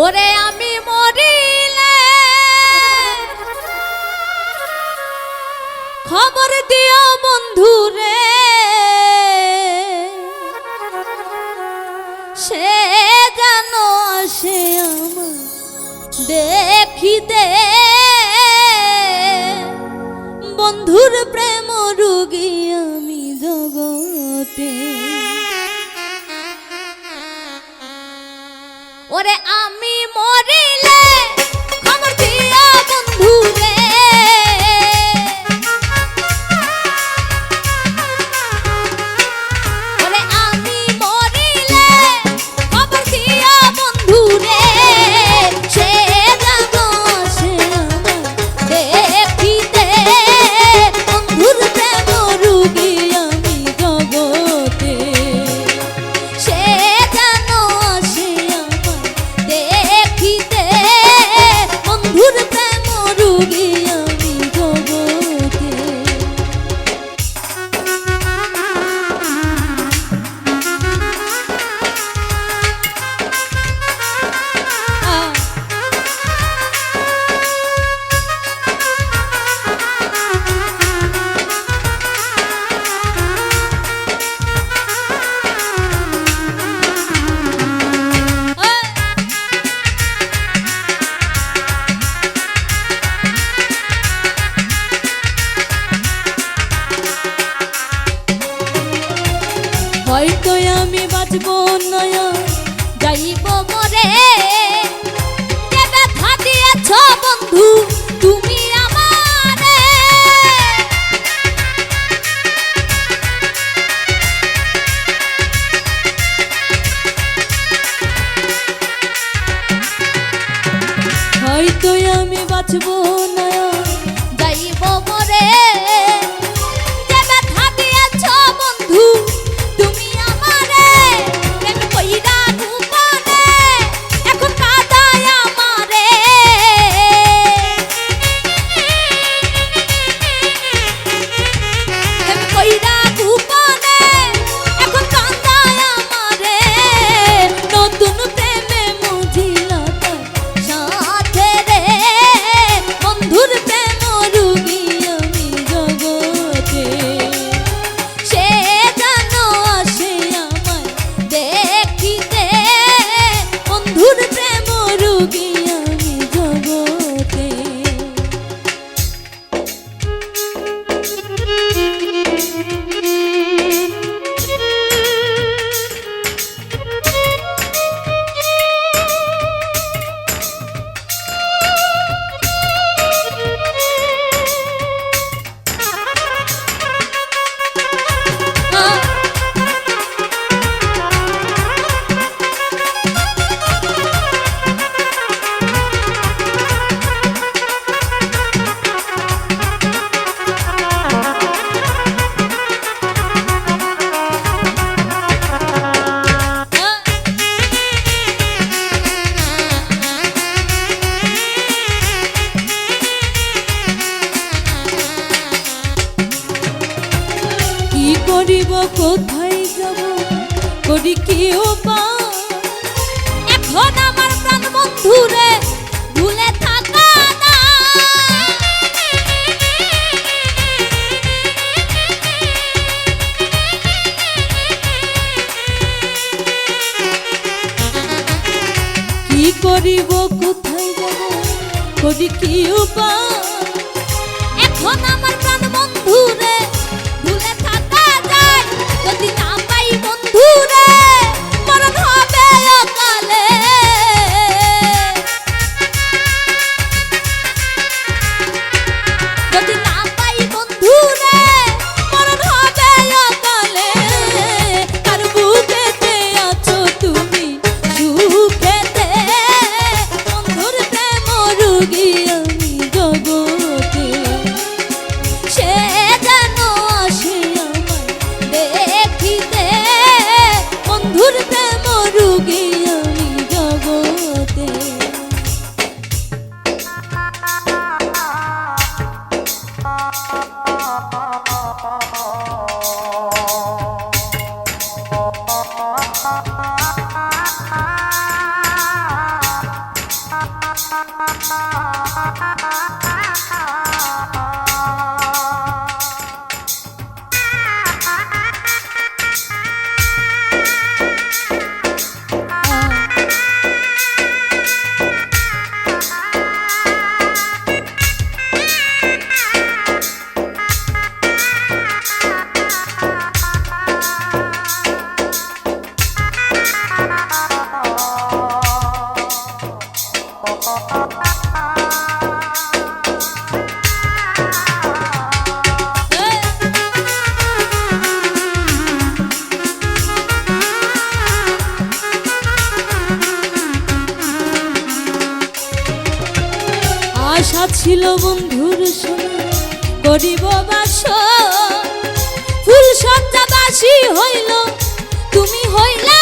ওরে আমি মরিলে। খবর দিও বন্ধু রে সে যেন সে আমার দেখিতে। বন্ধুর প্রেম রুগী আমি জগতে। মরে বাঁচবো করিব কোথায় যাব? করি কি এখন আমার প্রাণ বন্ধুরে করিব, কোথায় যাব? করি কি উপায়? এখন আমার প্রাণ বন্ধুরে Thank you. আশা ছিল বন্ধুর সঙ্গে করিব বাস। ফুল সজ্জাবাসী হইল তুমি হইলা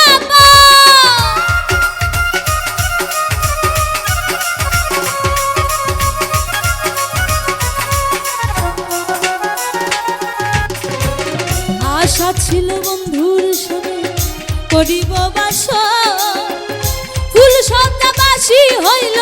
করিব বাস ফুল সন্ধ্যাবাসী হইল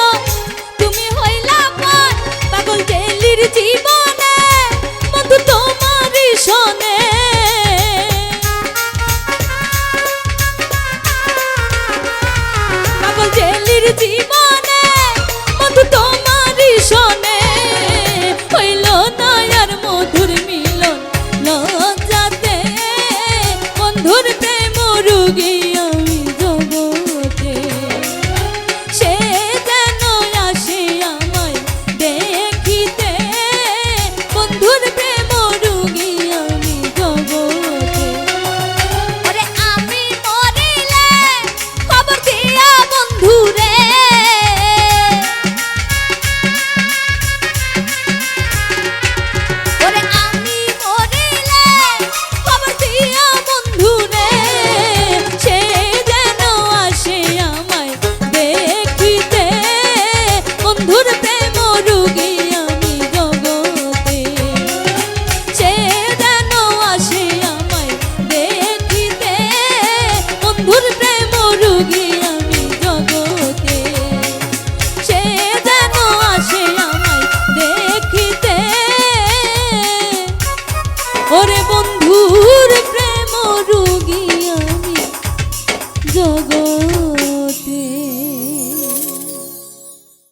Would it